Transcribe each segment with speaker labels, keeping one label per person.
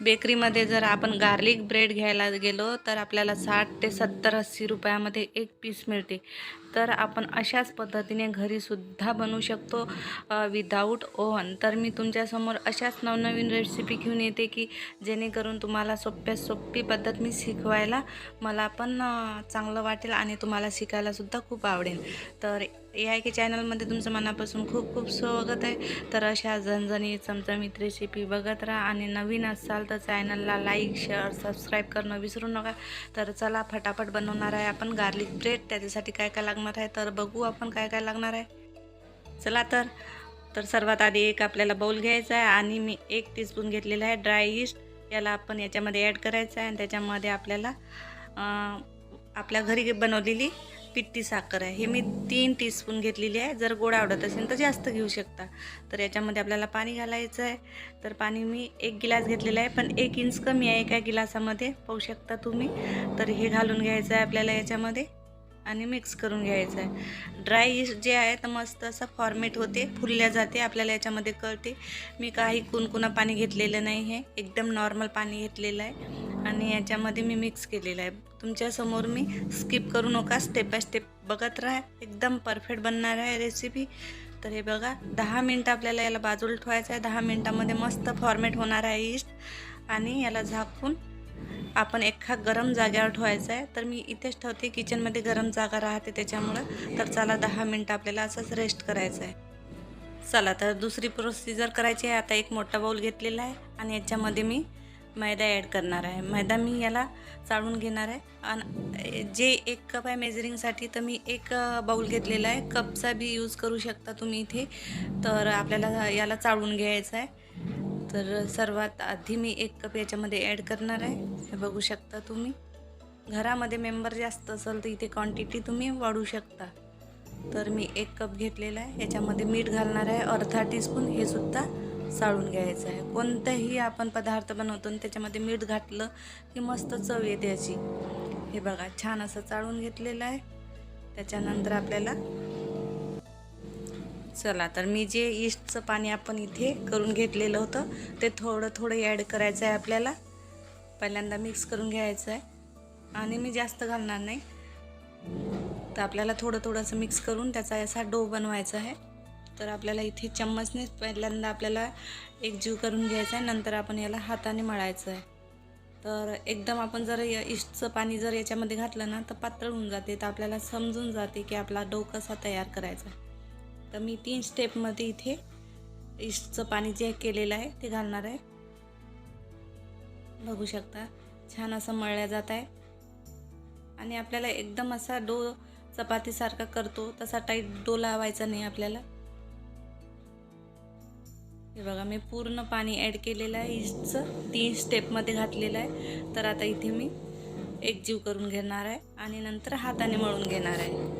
Speaker 1: बेकरीमध्ये जर आपण गार्लिक ब्रेड घ्यायला गेलो तर आपल्याला साठ ते सत्तर अस्सी रुपयामध्ये एक पीस मिळते. तर आपण अशाच पद्धतीने घरीसुद्धा बनवू शकतो विदाऊट ओव्हन तर मी तुमच्यासमोर अशाच नवनवीन रेसिपी घेऊन येते की जेणेकरून तुम्हाला सोप्या सोपी पद्धत मी शिकवायला मला पण चांगलं वाटेल आणि तुम्हाला शिकायलासुद्धा खूप आवडेल. तर या की चॅनलमध्ये तुमचं मनापासून खूप खूप स्वागत आहे. तर अशा झणझणी चमचमीत रेसिपी बघत राहा आणि नवीन असाल तर चॅनलला लाईक शेअर सबस्क्राईब करणं विसरू नका. तर चला फटाफट बनवणार आहे आपण गार्लिक ब्रेड त्याच्यासाठी काय काय लागणार आहे? तर बघू आपण काय काय लागणार आहे. चला तर तर सर्वात आधी एक आपल्याला बाउल घ्यायचा आहे आणि मी एक टीस्पून घेतलेला आहे ड्राय इस्ट याला आपण याच्यामध्ये ॲड करायचं आहे आणि त्याच्यामध्ये आपल्याला आपल्या घरी बनवलेली पिट्टी साखर आहे. हे मी तीन टीस्पून घेतलेली आहे. जर गोड आवडत असेल तर जास्त घेऊ शकता. तर याच्यामध्ये आपल्याला पाणी घालायचं आहे. तर पाणी मी एक गिलास घेतलेला आहे. पण एक इंच कमी आहे एका गिलासामध्ये. पाहू शकता तुम्ही. तर हे घालून घ्यायचं आहे आपल्याला याच्यामध्ये. आणि मिक्स करून घ्यायचं आहे ड्राय इस्ट जे आहे तर मस्त असं फॉर्मेट होते फुलल्या जाते आपल्याला याच्यामध्ये कळते. मी काही कुणकुणा पाणी घेतलेलं नाही आहे एकदम नॉर्मल पाणी घेतलेलं आहे. आणि याच्यामध्ये मी मिक्स केलेलं आहे. तुमच्यासमोर मी स्किप करू नका स्टेप बाय स्टेप बघत राहा. एकदम परफेक्ट बनणार आहे रेसिपी तर हे बघा दहा मिनटं आपल्याला याला बाजूला ठेवायचं आहे. दहा मिनटामध्ये मस्त फॉर्मेट होणार आहे इस्ट आणि याला झाकून आपण एका गरम जागेवर ठेवायचं आहे तर मी इथेच ठेवते. किचनमध्ये गरम जागा राहते त्याच्यामुळं. तर चला दहा मिनटं आपल्याला असंच रेस्ट करायचं आहे. चला तर दुसरी प्रोसिजर करायची आहे. आता एक मोठा बाऊल घेतलेला आहे आणि याच्यामध्ये मी मैदा ॲड करणार आहे. मैदा मी याला चाळून घेणार आहे. आणि जे एक कप आहे मेजरिंगसाठी तर मी एक बाऊल घेतलेला आहे. कपचा बी यूज करू शकता तुम्ही इथे. तर आपल्याला याला चाळून घ्यायचं आहे. तर सर्वात आधी मी एक कप याच्यामध्ये ॲड करणार आहे. हे बघू शकता तुम्ही. घरामध्ये मेंबर जास्त असेल तर इथे क्वांटिटी तुम्ही वाढू शकता. तर मी एक कप घेतलेला आहे. याच्यामध्ये मीठ घालणार आहे. अर्धा टीस्पून हे सुद्धा चाळून घ्यायचं आहे. कोणताही आपण पदार्थ बनवतो आणि त्याच्यामध्ये मीठ घातलं की मस्त चव येते याची. हे बघा छान असं चाळून घेतलेलं आहे. त्याच्यानंतर आपल्याला चला तर मी जे इस्टचं पाणी आपण इथे करून घेतलेलं होतं ते थोडं थोडं ॲड करायचं आहे आपल्याला. पहिल्यांदा मिक्स करून घ्यायचं आहे. आणि मी जास्त घालणार नाही. तर आपल्याला थोडं थोडंसं मिक्स करून त्याचा असा डो बनवायचा आहे. तर आपल्याला इथे चम्मचने पहिल्यांदा आपल्याला एक जीव करून घ्यायचा आहे. नंतर आपण याला हाताने मळायचं आहे. तर एकदम आपण जर या इस्टचं पाणी जर याच्यामध्ये घातलं ना तर पातळ होऊन जाते. तर आपल्याला समजून जाते की आपला डो कसा तयार करायचा आहे. तर मी तीन स्टेपमध्ये इथे इस्टचं पाणी जे केलेलं आहे ते घालणार आहे. बघू शकता छान असं मळल्या जात आहे. आणि आपल्याला एकदम असा डो चपातीसारखा करतो तसा टाईट डो लावायचा नाही आपल्याला. हे बघा मी पूर्ण पाणी ॲड केलेलं आहे इस्टचं तीन स्टेपमध्ये घातलेलं आहे. तर आता इथे मी एक जीव करून घेणार आहे आणि नंतर हाताने मळून घेणार आहे.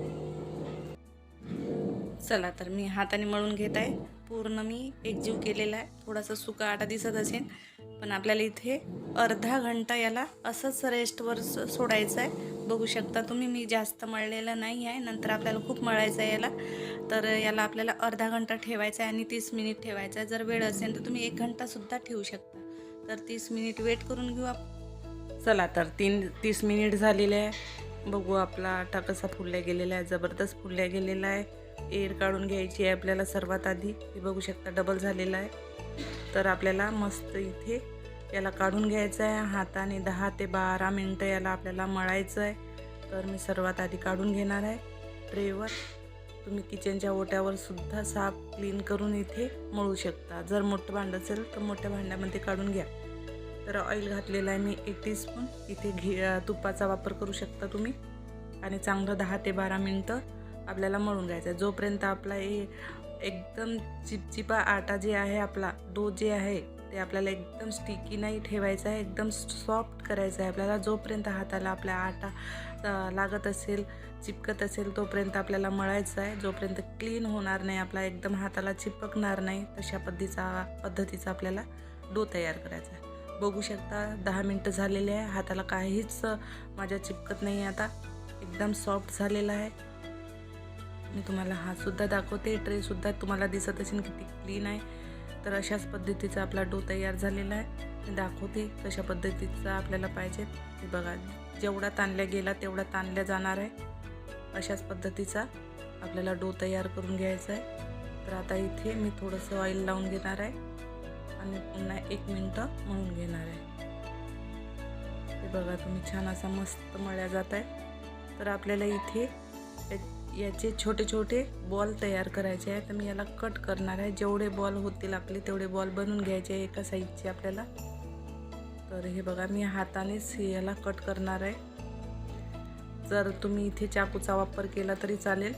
Speaker 1: चला तर मी हाताने मळून घेत आहे. पूर्ण मी एकजीव केलेला आहे. थोडासा सुका आटा दिसत असेल पण आपल्याला इथे अर्धा घंटा याला असंच रेस्टवर सोडायचं आहे बघू शकता तुम्ही मी जास्त मळलेलं नाही आहे. नंतर आपल्याला खूप मळायचं आहे याला. तर याला आपल्याला अर्धा घंटा ठेवायचा आहे आणि तीस मिनिट ठेवायचं आहे जर वेळ असेल तर तुम्ही एक घंटासुद्धा ठेवू शकता. तर तीस मिनिट वेट करून घेऊ आप चला तर तीन तीस मिनिट झालेले आहे. बघू आपला आटा कसा फुलल्या गेलेला आहे जबरदस्त फुलल्या गेलेला आहे. एअर काढून घ्यायची आहे आपल्याला सर्वात आधी. हे बघू शकता डबल झालेला आहे. तर आपल्याला मस्त इथे याला काढून घ्यायचं आहे. हाताने दहा ते बारा मिनटं याला आपल्याला मळायचं आहे. तर मी सर्वात आधी काढून घेणार आहे. ट्रेवर तुम्ही किचनच्या ओट्यावर सुद्धा साफ क्लीन करून इथे मळू शकता. जर मोठं भांडं असेल तर मोठ्या भांड्यामध्ये काढून घ्या. तर ऑइल घातलेलं आहे मी एक टीस्पून इथे घे तुपाचा वापर करू शकता तुम्ही. आणि चांगलं दहा ते बारा मिनटं आपल्याला मळून घ्यायचं. आहे जोपर्यंत आपला हे एकदम चिपचिपा आटा जे आहे आपला डो जे आहे ते आपल्याला एकदम स्टिकी नाही ठेवायचं आहे एकदम सॉफ्ट करायचं आहे. आपल्याला जोपर्यंत हाताला आपला आटा लागत असेल चिपकत असेल तोपर्यंत आपल्याला मळायचं आहे. जोपर्यंत क्लीन होणार नाही आपला एकदम हाताला चिपकणार नाही तशा पद्धतीचा पद्धतीचा आपल्याला डो तयार करायचा आहे. बघू शकता दहा मिनटं झालेले आहे. हाताला काहीच माझ्या चिपकत नाही आता. एकदम सॉफ्ट झालेला आहे. मी तुम्हाला हा सुद्धा दाखवते. ट्रेसुद्धा तुम्हाला दिसत असेल किती क्लीन आहे. तर अशाच पद्धतीचा आपला डो तयार झालेला आहे. मी दाखवते कशा पद्धतीचा आपल्याला पाहिजे. ते बघा जेवढा ताणल्या गेला तेवढा ताणल्या जाणार आहे. अशाच पद्धतीचा आपल्याला डो तयार करून घ्यायचा आहे. तर आता इथे मी थोडंसं ऑइल लावून घेणार आहे. आणि पुन्हा एक मिनटं मळून घेणार आहे. हे बघा तुम्ही छान असा मस्त मळ्या जात आहे. तर आपल्याला इथे याचे छोटे छोटे बॉल तयार करायचे आहे तर मी याला कट करणार आहे. जेवढे बॉल होतील आपले तेवढे बॉल बनवून घ्यायचे आहे एका साईजचे आपल्याला. तर हे बघा मी हातानेच याला कट करणार आहे. जर तुम्ही इथे चाकूचा वापर केला तरी चालेल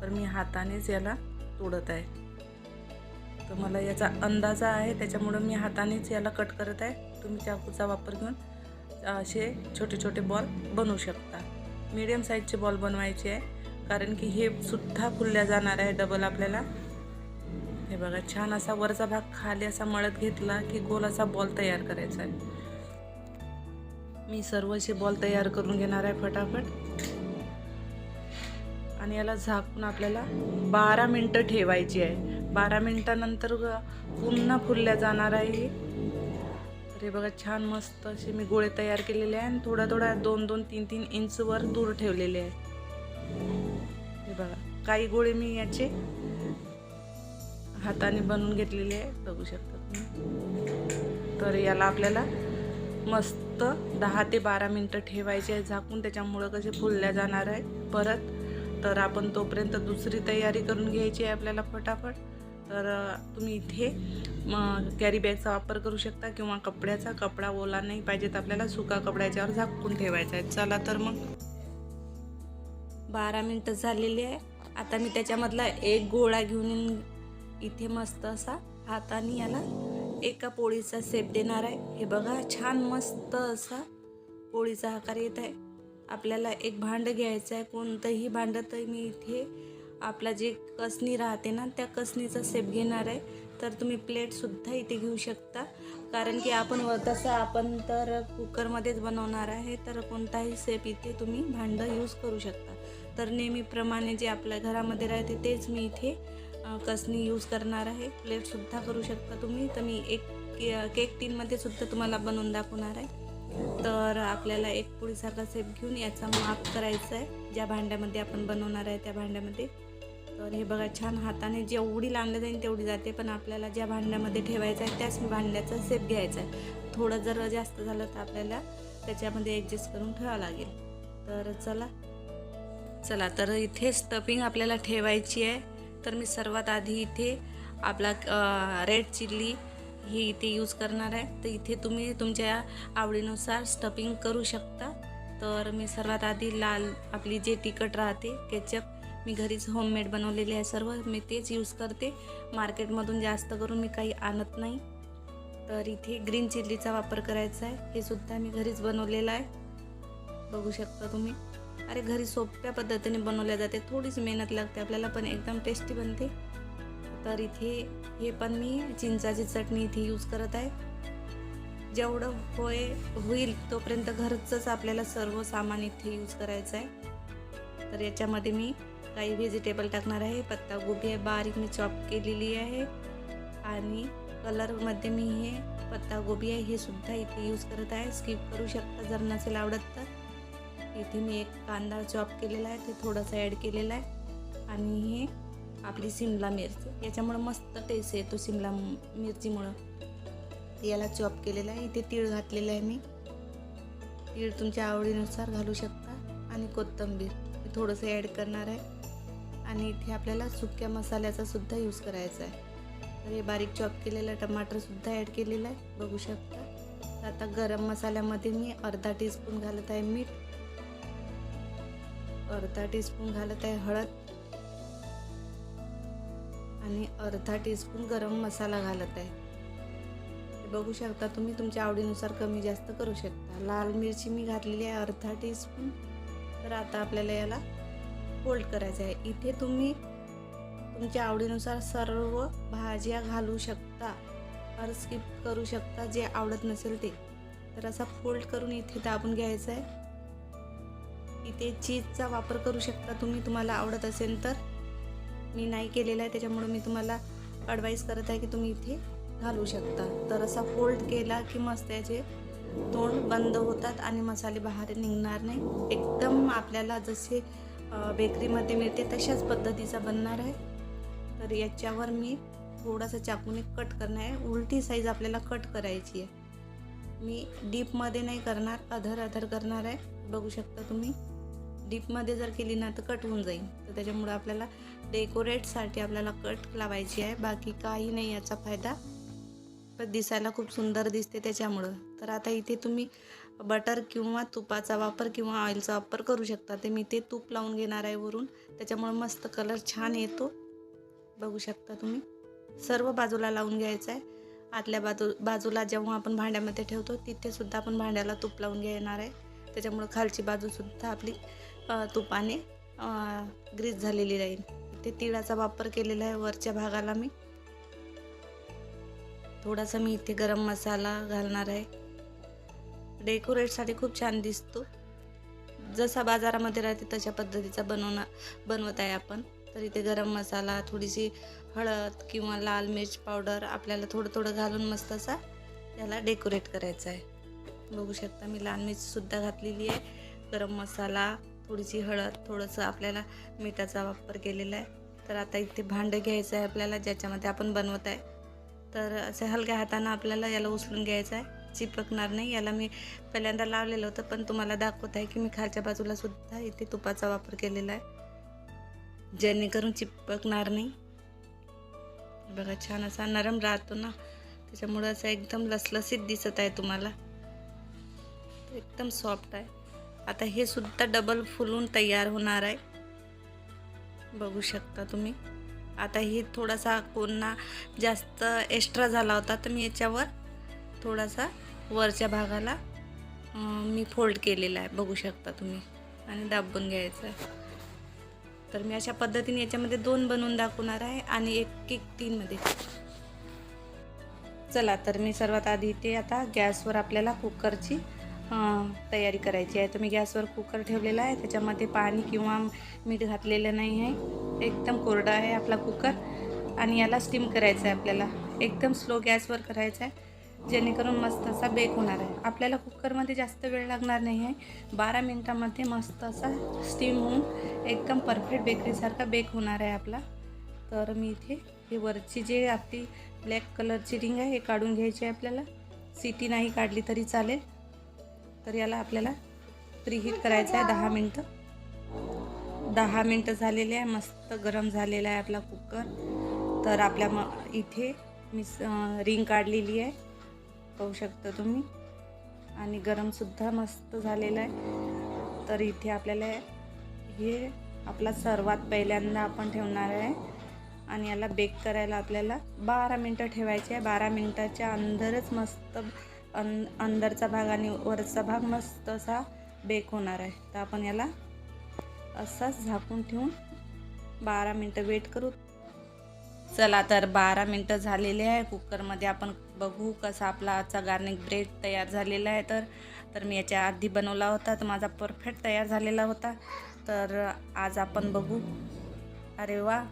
Speaker 1: तर मी हातानेच याला तोडत आहे. तर मला याचा अंदाजा आहे त्याच्यामुळं मी हातानेच याला कट करत आहे. तुम्ही चाकूचा वापर घेऊन असे छोटे छोटे बॉल बनवू शकता. मीडियम साईजचे बॉल बनवायचे आहे. कारण की हे सुद्धा फुलल्या जाणार आहे डबल आपल्याला. हे बघा छान असा वरचा भाग खाली असा मळत घेतला की गोल असा बॉल तयार करायचा आहे. मी सर्व असे बॉल तयार करून घेणार आहे फटाफट. आणि याला झाकून आपल्याला बारा मिनटं ठेवायची आहे. बारा मिनटानंतर ग- पुन्हा फुलल्या जाणार आहे हे. बघा छान मस्त असे मी गोळे तयार केलेले आहे आणि थोडा थोडा दोन दोन तीन तीन इंचवर दूर ठेवलेले आहे. बघा. काही गोळे मी याचे हाताने बनवून घेतलेले आहे बघू शकता तुम्ही. तर याला आपल्याला मस्त दहा ते बारा मिनटं ठेवायचे आहे झाकून त्याच्यामुळं कसे फुलल्या जाणार आहे परत तर आपण तोपर्यंत दुसरी तयारी करून घ्यायची आहे आपल्याला फटाफट. तर तुम्ही इथे कॅरी बॅगचा वापर करू शकता किंवा कपड्याचा. कपडा ओला नाही पाहिजेत आपल्याला सुका कपड्याच्यावर झाकून ठेवायचा आहे. चला तर मग. बारा मिनटं झालेली आहे. आता मी त्याच्यामधला एक गोळा घेऊन येऊन इथे मस्त असा हाताने याला एका पोळीचा सेप देणार आहे. हे बघा छान मस्त असा पोळीचा आकार येत आहे. आपल्याला एक भांडं घ्यायचं आहे. कोणतंही भांडं तर मी इथे आपला जे कसणी राहते ना त्या कसणीचा सेप घेणार आहे. तर तुम्ही प्लेटसुद्धा इथे घेऊ शकता. कारण की आपण व- तसं आपण तर कुकरमध्येच बनवणार आहे. तर कोणताही सेप इथे तुम्ही भांडं यूज करू शकता. तर नेहमीप्रमाणे जे आपल्या घरामध्ये राहते तेच मी इथे कसनी कसणी यूज करणार आहे. प्लेटसुद्धा करू शकता तुम्ही. तर मी एक के केक टीनमध्ये सुद्धा तुम्हाला बनवून दाखवणार आहे. तर आपल्याला एक पोळीसारखा सेप घेऊन याचा माप करायचा आहे. ज्या भांड्यामध्ये आपण बनवणार आहे त्या भांड्यामध्ये. तर हे बघा छान हाताने जेवढी लांबलं जाईल तेवढी जाते. पण आपल्याला ज्या भांड्यामध्ये ठेवायचं आहे त्याच भांड्याचा सेप घ्यायचा आहे. थोडं जर जास्त झालं तर आपल्याला त्याच्यामध्ये ॲडजस्ट करून ठेवावं लागेल. तर चला चला तर इथे स्टफिंग आपल्याला ठेवायची आहे. तर मी सर्वात आधी इथे आपला रेड चिल्ली ही इथे यूज करणार आहे. तर इथे तुम्ही तुमच्या आवडीनुसार स्टफिंग करू शकता. तर मी सर्वात आधी लाल आपली जे तिखट राहते केचप मी घरीच होममेड बनवलेले आहे सर्व. मी तेच यूज करते. मार्केटमधून जास्त करून मी काही आणत नाही. तर इथे ग्रीन चिल्लीचा वापर करायचा आहे. हे सुद्धा मी घरीच बनवलेलं आहे. बघू शकता तुम्ही. अरे घरी सोप्या पद्धतीने बनवल्या जाते. थोडीच मेहनत लागते. आपल्याला पण एकदम टेस्टी बनते. तर इथे हे पण मी चिंचाची चटणी इथे यूज करत आहे. जेवढं होय होईल तोपर्यंत घरचंच आपल्याला सर्व सामान इथे यूज करायचं आहे. तर याच्यामध्ये मी काही व्हेजिटेबल टाकणार आहे. पत्तागोबी आहे बारीक मी चॉप केलेली आहे. आणि कलरमध्ये मी हे पत्तागोबी आहे हे सुद्धा इथे यूज करत आहे. स्किप करू शकता जर नसेल आवडत तर. इथे मी एक कांदा चॉप केलेला आहे ते थोडंसं ॲड केलेला आहे. आणि हे आपली सिमला मिरची. याच्यामुळं मस्त टेस्ट येतो सिमला मिरचीमुळं. याला चॉप केलेला आहे. इथे तीळ घातलेलं आहे मी. तीळ तुमच्या आवडीनुसार घालू शकता. आणि कोथिंबीर हे थोडंसं ॲड करणार आहे. आणि इथे आपल्याला सुक्या मसाल्याचा सुद्धा यूज करायचा आहे. तर हे बारीक चॉप केलेलं टमाटरसुद्धा ॲड केलेलं आहे. बघू शकता. आता गरम मसाल्यामध्ये मी अर्धा टीस्पून घालत आहे मीठ. अर्धा टीस्पून घालत आहे हळद. आणि अर्धा टीस्पून गरम मसाला घालत आहे. बघू शकता तुम्ही तुमच्या आवडीनुसार कमी जास्त करू शकता. लाल मिरची मी घातलेली आहे अर्धा टीस्पून तर आता आपल्याला याला फोल्ड करायचं आहे. इथे तुम्ही तुमच्या आवडीनुसार सर्व भाज्या घालू शकता और स्किप करू शकता जे आवडत नसेल ते. तर असा फोल्ड करून इथे दाबून घ्यायचं आहे. इथे चीजचा वापर करू शकता. तुम्ही तुम्हाला आवडत असेल तर. मी नाही केलेला आहे त्याच्यामुळे मी तुम्हाला ॲडवाईस करत आहे की तुम्ही इथे घालू शकता. तर असा फोल्ड केला की मस्त याचे तोंड बंद होतात आणि मसाले बाहेर निघणार नाही. एकदम आपल्याला जसे बेकरीमध्ये मिळते तशाच पद्धतीचा बनणार आहे. तर याच्यावर मी थोडासा चाकूने कट करणार आहे. उलटी साईज आपल्याला कट करायची आहे. मी डीपमध्ये नाही करणार अधर अधर करणार आहे. बघू शकता तुम्ही. डीपमध्ये जर केली ना तर कट होऊन जाईल. तर त्याच्यामुळं आपल्याला डेकोरेटसाठी आपल्याला कट लावायची आहे. बाकी काही नाही याचा फायदा. पण दिसायला खूप सुंदर दिसते त्याच्यामुळं. तर आता इथे तुम्ही बटर किंवा तुपाचा वापर किंवा ऑइलचा वापर करू शकता. ते मी ते तूप लावून घेणार आहे वरून. त्याच्यामुळं मस्त कलर छान येतो. बघू शकता तुम्ही. सर्व बाजूला लावून घ्यायचं आहे. आतल्या बाजू बाजूला जेव्हा आपण भांड्यामध्ये ठेवतो तिथेसुद्धा आपण भांड्याला तूप लावून घेणार आहे. त्याच्यामुळं खालची बाजूसुद्धा आपली तुपाने ग्रीस झालेली राहील. ते तिळाचा वापर केलेला आहे वरच्या भागाला मी. थोडासा मी इथे गरम मसाला घालणार आहे. डेकोरेटसाठी खूप छान दिसतो. जसा बाजारामध्ये राहते तशा पद्धतीचा बनवणार बनवत आहे आपण. तर इथे गरम मसाला थोडीशी हळद किंवा लाल मिर्च पावडर आपल्याला थोडं थोडं घालून मस्त असा त्याला डेकोरेट करायचा आहे. बघू शकता मी लाल मिरचीसुद्धा घातलेली आहे. गरम मसाला थोडीशी हळद थोडंसं आपल्याला मिठाचा वापर केलेला आहे. तर आता इथे भांडं घ्यायचं आहे आपल्याला ज्याच्यामध्ये आपण बनवत आहे. तर असे हलक्या हातानं आपल्याला याला उचलून घ्यायचं आहे. चिपकणार नाही. याला मी पहिल्यांदा लावलेलं होतं पण तुम्हाला दाखवत आहे की मी खालच्या बाजूला सुद्धा इथे तुपाचा वापर केलेला आहे. जेणेकरून चिपकणार नाही. बघा छान असा नरम राहतो ना. त्याच्यामुळं असं एकदम लसलसीत दिसत आहे तुम्हाला. एकदम सॉफ्ट आहे. आता हे सुद्धा डबल फुलून तयार होणार आहे. बघू शकता तुम्ही. आता हे थोडासा कोणा जास्त एक्स्ट्रा झाला होता तर मी याच्यावर थोडासा वरच्या भागाला मी फोल्ड केलेला आहे. बघू शकता तुम्ही. आणि दाबून घ्यायचं. आहे तर मी अशा पद्धतीने याच्यामध्ये दोन बनवून दाखवणार आहे आणि एक एक तीनमध्ये चला तर मी सर्वात आधी ते आता गॅसवर आपल्याला कुकरची तयारी करायची आहे. तर मी गॅसवर कुकर ठेवलेला आहे. त्याच्यामध्ये पाणी किंवा मीठ घातलेलं नाही आहे. एकदम कोरडा आहे आपला कुकर. आणि याला स्टीम करायचं आहे आपल्याला. एकदम स्लो गॅसवर करायचं आहे. जेणेकरून मस्त असा बेक होणार आहे. आपल्याला कुकरमध्ये जास्त वेळ लागणार नाही आहे. बारा मिनटामध्ये मस्त असा स्टीम होऊन एकदम परफेक्ट बेकरीसारखा बेक होणार आहे आपला. तर मी इथे हे वरची जे आपली ब्लॅक कलरची रिंग आहे हे काढून घ्यायची आहे आपल्याला. सिटी नाही काढली तरी चालेल. तर याला आपल्याला प्रीहीट करायचं आहे दहा मिनटं. दहा मिनटं झालेले आहे मस्त गरम झालेला आहे आपला कुकर. तर आपल्या म इथे मी रिंग काढलेली आहे. पाहू शकता तुम्ही. आणि गरमसुद्धा मस्त झालेलं आहे. तर इथे आपल्याला हे आपला सर्वात पहिल्यांदा आपण ठेवणार आहे. आणि याला बेक करायला आपल्याला बारा मिनटं ठेवायचे आहे. बारा मिनटाच्या अंदरच मस्त अं अंदरचा भाग आणि वरचा भाग मस्त असा बेक होणार आहे. तर आपण याला असाच झाकून ठेवून बारा मिनटं वेट करू. चला तर बारा मिनटं झालेले आहे. कुकरमध्ये आपण बघू कसा आपला आजचा गार्निक ब्रेड तयार झालेला आहे. तर तर मी याच्या आधी बनवला होता. तर माझा परफेक्ट तयार झालेला होता. तर आज आपण बघू. अरे वा.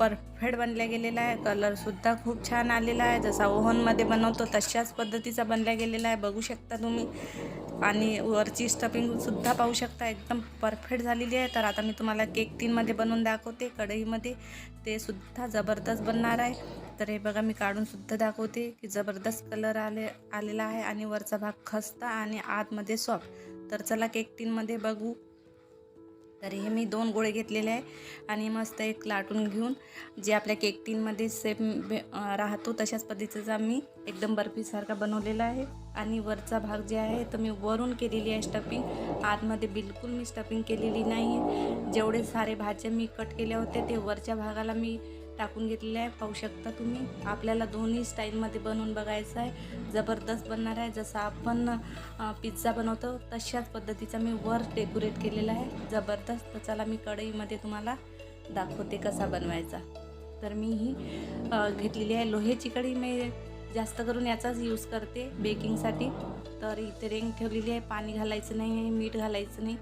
Speaker 1: परफेक्ट बनल्या गेलेला आहे. कलरसुद्धा खूप छान आलेला आहे. जसा ओव्हनमध्ये बनवतो तशाच पद्धतीचा बनल्या गेलेला आहे. बघू शकता तुम्ही. आणि वरची स्टफिंगसुद्धा पाहू शकता. एकदम परफेक्ट झालेली आहे. तर आता मी तुम्हाला केक तीनमध्ये बनवून दाखवते. कढईमध्ये. ते सुद्धा जबरदस्त बनणार आहे. तर हे बघा मी काढूनसुद्धा दाखवते की जबरदस्त कलर आले आलेला आहे. आणि वरचा भाग खस्ता आणि आतमध्ये सॉफ्ट तर चला केक तीनमध्ये बघू. तर हे मी दोन गोळे घेतलेले आहे आणि मस्त एक लाटून घेऊन जे आपल्या केक टीनमध्ये सेम राहतो तशाच पद्धतीचा मी एकदम बर्फीसारखा बनवलेला आहे. आणि वरचा भाग जे आहे तर मी वरून केलेली आहे स्टफिंग आतमध्ये बिलकुल मी स्टफिंग केलेली नाही आहे जेवढे सारे भाज्या मी कट केल्या होत्या ते वरच्या भागाला मी टाकून घेतलेले आहे. पाहू शकता तुम्ही. आपल्याला दोन्ही स्टाईलमध्ये बनवून बघायचं आहे. जबरदस्त बनणार आहे. जसं आपण पिझ्झा बनवतो तशाच पद्धतीचा मी वर डेकोरेट केलेला आहे. जबरदस्त. तर चला मी कढईमध्ये तुम्हाला दाखवते कसा बनवायचा. तर मी ही घेतलेली आहे. लोह्याची कढी मी जास्त करून याचाच यूज करते बेकिंगसाठी तर इथे रेंग ठेवलेली आहे. पाणी घालायचं नाही आहे. मीठ घालायचं नाही.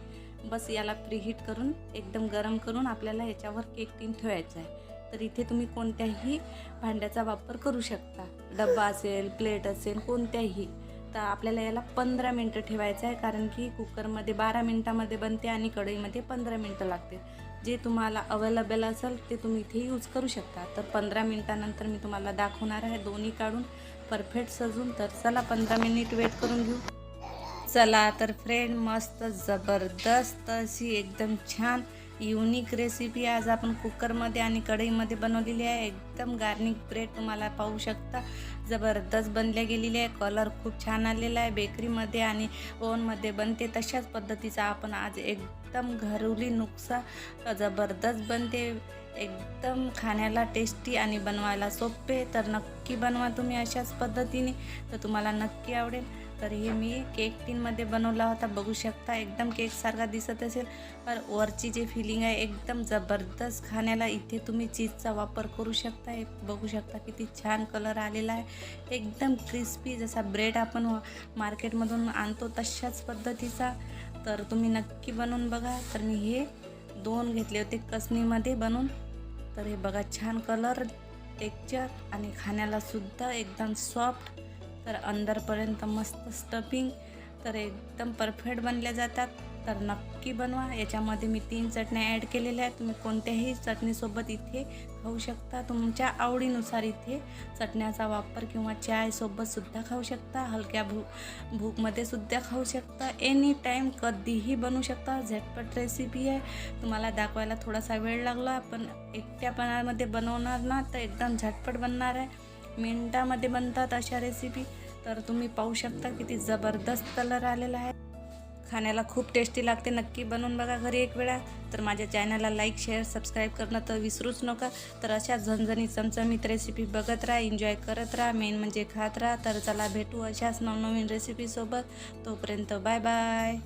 Speaker 1: बस याला प्रीहीट करून एकदम गरम करून आपल्याला याच्यावर केक टीन ठेवायचा आहे. तर इथे तुम्ही कोणत्याही भांड्याचा वापर करू शकता. डब्बा असेल प्लेट असेल कोणत्याही. तर आपल्याला याला पंधरा मिनटं ठेवायचं आहे कारण की कुकरमध्ये बारा मिनटामध्ये बनते आणि कढईमध्ये पंधरा मिनटं लागते. जे तुम्हाला अवेलेबल असेल ते तुम्ही इथे यूज करू शकता. तर पंधरा मिनटानंतर मी तुम्हाला दाखवणार आहे दोन्ही काढून परफेक्ट सजून. तर चला पंधरा मिनिट वेट करून घेऊ. चला तर फ्रेंड मस्त जबरदस्त अशी एकदम छान युनिक रेसिपी आज आपण कुकरमध्ये आणि कढईमध्ये बनवलेली आहे. एकदम गार्निक ब्रेड तुम्हाला पाहू शकता. जबरदस्त बनल्या गेलेली आहे. कलर खूप छान आलेला आहे. बेकरीमध्ये आणि ओवनमध्ये बनते तशाच पद्धतीचा आपण आज एकदम घरगुती नुकसा जबरदस्त बनते. एकदम खाण्याला टेस्टी आणि बनवायला सोपे तर नक्की बनवा तुम्ही अशाच पद्धतीने. तर तुम्हाला नक्की आवडेल. तर हे मी केक टीनमध्ये बनवला होता बघू शकता. एकदम केकसारखा दिसत असेल पर वरची जे फिलिंग आहे एकदम जबरदस्त खाण्याला इथे तुम्ही चीजचा वापर करू शकता. हे बघू शकता किती छान कलर आलेला आहे. एकदम क्रिस्पी जसा ब्रेड आपण मार्केटमधून आणतो तशाच पद्धतीचा. तर तुम्ही नक्की बनवून बघा. तर मी हे दोन घेतले होते कसणीमध्ये बनवून. तर हे बघा छान कलर टेक्चर आणि खाण्यालासुद्धा एकदम सॉफ्ट तर अंदरपर्यंत मस्त स्टफिंग तर एकदम परफेक्ट बनल्या जातात. तर नक्की बनवा. याच्यामध्ये मी तीन चटण्या ॲड केलेल्या आहेत. तुम्ही कोणत्याही चटणीसोबत इथे खाऊ शकता. तुमच्या आवडीनुसार इथे चटण्याचा वापर किंवा चायसोबतसुद्धा खाऊ शकता. हलक्या भू भूकमध्ये सुद्धा खाऊ शकता. एनी टाईम कधीही बनवू शकता. झटपट रेसिपी आहे. तुम्हाला दाखवायला थोडासा वेळ लागला पण एकट्यापणामध्ये बनवणार ना तर एकदम झटपट बनणार आहे. मिनटामध्ये बनतात अशा रेसिपी तर तुम्ही पाहू शकता किती जबरदस्त कलर आलेला आहे. खाण्याला खूप टेस्टी लागते. नक्की बनवून बघा घरी एक वेळा. तर माझ्या चॅनलला लाईक शेअर सबस्क्राईब करणं तर विसरूच नका. तर अशा झणझणी चमचमीत रेसिपी बघत राहा एन्जॉय करत राहा. मेन म्हणजे खात राहा. तर चला भेटू अशाच नवनवीन रेसिपीसोबत तोपर्यंत बाय बाय